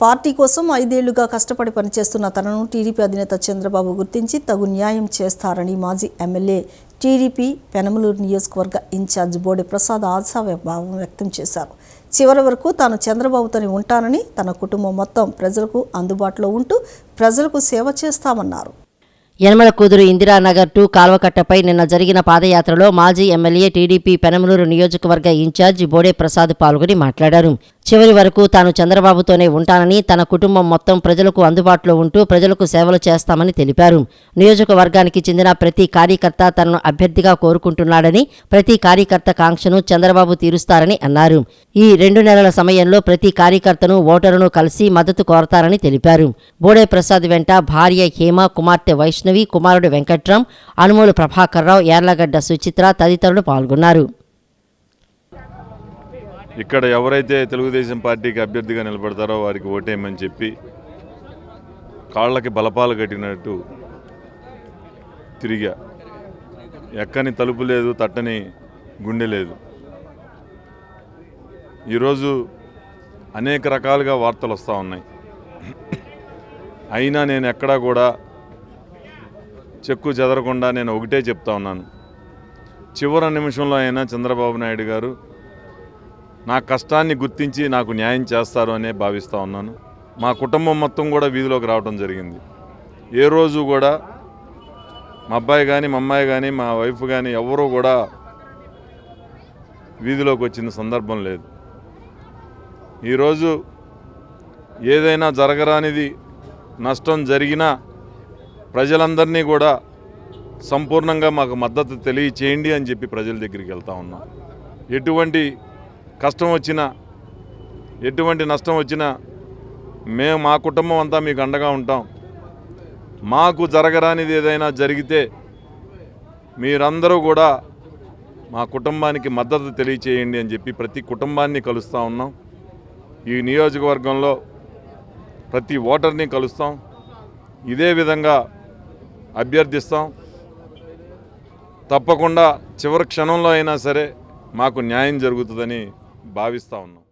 Party కోసం ఐదేళ్ళుగా కష్టపడి పనిచేస్తున్న తనను టీడీపీ అధినేత చంద్రబాబు గుర్తించి తగు న్యాయం చేస్తారని మాజీ ఎమ్మెల్యే టీడీపీ పెనమలూరు నియోజకవర్గ ఇన్ఛార్జ్ బోడే ప్రసాద్ ఆశాభావం వ్యక్తం చేశారు. చివరి వరకు తాను చంద్రబాబుతోనే ఉంటానని తన కుటుంబం మొత్తం ప్రజలకు అందుబాటులో ఉంటూ ప్రజలకు సేవ చేస్తామన్నారు. యనమల కూతురు ఇందిరానగర్ టు కాల్వకట్టపై నిన్న జరిగిన పాదయాత్రలో మాజీ ఎమ్మెల్యే టీడీపీ పెనమలూరు నియోజకవర్గ ఇన్ఛార్జ్ బోడే ప్రసాద్ పాల్గొని మాట్లాడారు. చివరి వరకు తాను చంద్రబాబుతోనే ఉంటానని తన కుటుంబం మొత్తం ప్రజలకు అందుబాటులో ఉంటూ ప్రజలకు సేవలు చేస్తామని తెలిపారు. నియోజకవర్గానికి చెందిన ప్రతి కార్యకర్త తనను అభ్యర్థిగా కోరుకుంటున్నాడని ప్రతి కార్యకర్త కాంక్షను చంద్రబాబు తీరుస్తారని అన్నారు. ఈ రెండు నెలల సమయంలో ప్రతి కార్యకర్తను ఓటరును కలిసి మద్దతు కోరతారని తెలిపారు. బోడే ప్రసాద్ వెంట భార్య హేమ కుమార్తె వైష్ణవి కుమారుడు వెంకట్రామ్ అనుమూలు ప్రభాకర్రావు యార్లగడ్డ సుచిత్ర తదితరులు పాల్గొన్నారు. ఇక్కడ ఎవరైతే తెలుగుదేశం పార్టీకి అభ్యర్థిగా నిలబడతారో వారికి ఓటేయమని చెప్పి కాళ్ళకి బలపాలు కట్టినట్టు తిరిగా. ఎక్కని తలుపు లేదు తట్టని గుండె లేదు. ఈరోజు అనేక రకాలుగా వార్తలు వస్తూ ఉన్నాయి. అయినా నేను ఎక్కడా కూడా చెక్కు చెదరకుండా నేను ఒకటే చెప్తా ఉన్నాను. చివరి నిమిషంలో అయినా చంద్రబాబు నాయుడు గారు నా కష్టాన్ని గుర్తించి నాకు న్యాయం చేస్తారు అనే భావిస్తూ ఉన్నాను. మా కుటుంబం మొత్తం కూడా వీధిలోకి రావడం జరిగింది. ఏ రోజు కూడా మా అబ్బాయి కానీ మా అమ్మాయి కానీ మా వైఫ్ కానీ ఎవరూ కూడా వీధిలోకి వచ్చిన సందర్భం లేదు. ఈరోజు ఏదైనా జరగరానిది నష్టం జరిగినా ప్రజలందరినీ కూడా సంపూర్ణంగా మాకు మద్దతు తెలియచేయండి అని చెప్పి ప్రజల దగ్గరికి వెళ్తా ఉన్నాం. ఎటువంటి కష్టం వచ్చినా ఎటువంటి నష్టం వచ్చినా మేము మా కుటుంబం అంతా మీకు అండగా ఉంటాం. మాకు జరగరానిది ఏదైనా జరిగితే మీరందరూ కూడా మా కుటుంబానికి మద్దతు తెలియచేయండి అని చెప్పి ప్రతి కుటుంబాన్ని కలుస్తూ ఉన్నాం. ఈ నియోజకవర్గంలో ప్రతి ఓటర్ని కలుస్తాం. ఇదే విధంగా అభ్యర్థిస్తాం. తప్పకుండా చివరి క్షణంలో అయినా సరే మాకు న్యాయం జరుగుతుందని భావిస్తూ ఉన్నాం.